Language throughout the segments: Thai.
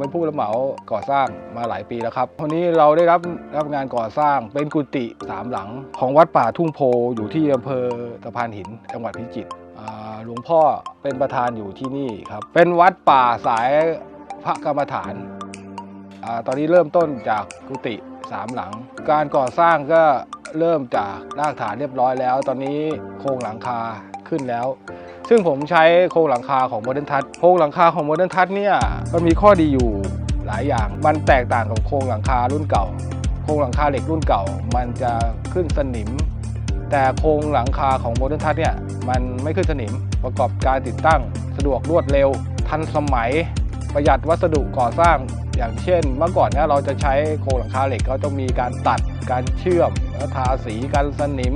เป็นผู้รับเหมาก่อสร้างมาหลายปีแล้วครับวันนี้เราได้รับรับงานก่อสร้างเป็นกุฏิสามหลัง ของวัดป่าทุ่งโพอยู่ที่อำเภอตะพานหิน จังหวัดพิจิตรหลวงพ่อเป็นประธานอยู่ที่นี่ครับ เป็นวัดป่าสายพระกรรมฐานอตอนนี้เริ่มต้นจากกุฏิสามหลัง การก่อสร้างก็เริ่มจากรากฐานเรียบร้อยแล้ว ตอนนี้โครงหลังคาขึ้นแล้ว ซึ่งผมใช้โครงหลังคาของโมเดิร์นทัชโครงหลังคาของโมเดิร์นทัชเนี่ยมันมีข้อดีอยู่หลายอย่าง มันแตกต่างกับโครงหลังคารุ่นเก่า โครงหลังคาเหล็กรุ่นเก่า มันจะขึ้นสนิม แต่โครงหลังคาของโมเดิร์นทัชเนี่ยมันไม่ขึ้นสนิมประกอบการติดตั้ง สะดวกรวดเร็ว ทันสมัย ประหยัดวัสดุก่อสร้าง อย่างเช่น เมื่อก่อนเนี่ยเราจะใช้โครงหลังคาเหล็กก็ต้องมีการตัดการเชื่อมแล้วทาสีกันสนิม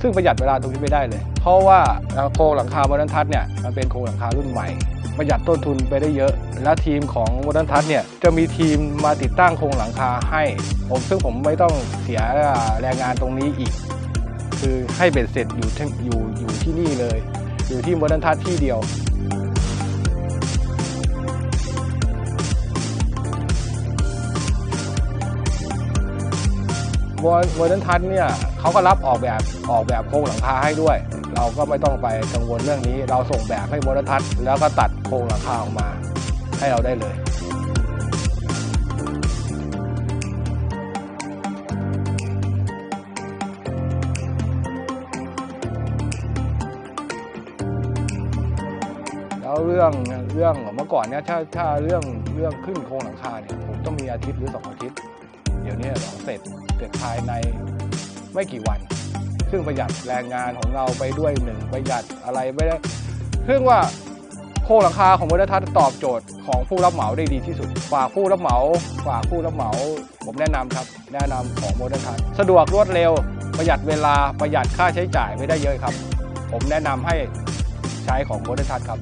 ซึ่งประหยัดเวลาตรงนี้ไม่ได้เลย เพราะว่าโครงหลังคาโมเดิร์นทัชเนี่ยมันเป็นโครงหลังคารุ่นใหม่ ประหยัดต้นทุนไปได้เยอะ และทีมของโมเดิร์นทัชเนี่ยจะมีทีมมาติดตั้งโครงหลังคาให้ ผมซึ่งผมไม่ต้องเสียแรงงานตรงนี้อีก คือให้เบ็ดเสร็จอยู่อยู่อยู่ที่นี่เลย อยู่ที่โมเดิร์นทัชที่เดียว โมเดิร์นทัชเนี่ยเขาก็รับออกแบบออกแบบโครงหลังคาให้ด้วย เราก็ไม่ต้องไปกังวลเรื่องนี้ เราส่งแบบให้โมเดิร์นทัชแล้วก็ตัดโครงหลังคาออกมาให้เราได้เลยแล้วเรื่องเรื่องเมื่อก่อนเนี่ยถ้าถ้าเรื่องเรื่องขึ้นโครงหลังคาเนี่ยผมต้องมีอาทิตย์หรือสองอาทิตย์ เดี๋ยวนี้เราเสร็จเสร็จภายในไม่กี่วัน ซึ่งประหยัดแรงงานของเราไปด้วยหนึ่งประหยัดอะไรไม่ได้ซึ่งว่าโครงหลังคาของมอเตอร์ทัศน์ตอบโจทย์ของผู้รับเหมาได้ดีที่สุด ฝากผู้รับเหมา ฝากผู้รับเหมา ผมแนะนำครับ แนะนำของมอเตอร์ทัศน์สะดวกรวดเร็ว ประหยัดเวลาประหยัดค่าใช้จ่ายไม่ได้เยอะครับ ผมแนะนำให้ใช้ของมอเตอร์ทัศน์ครับ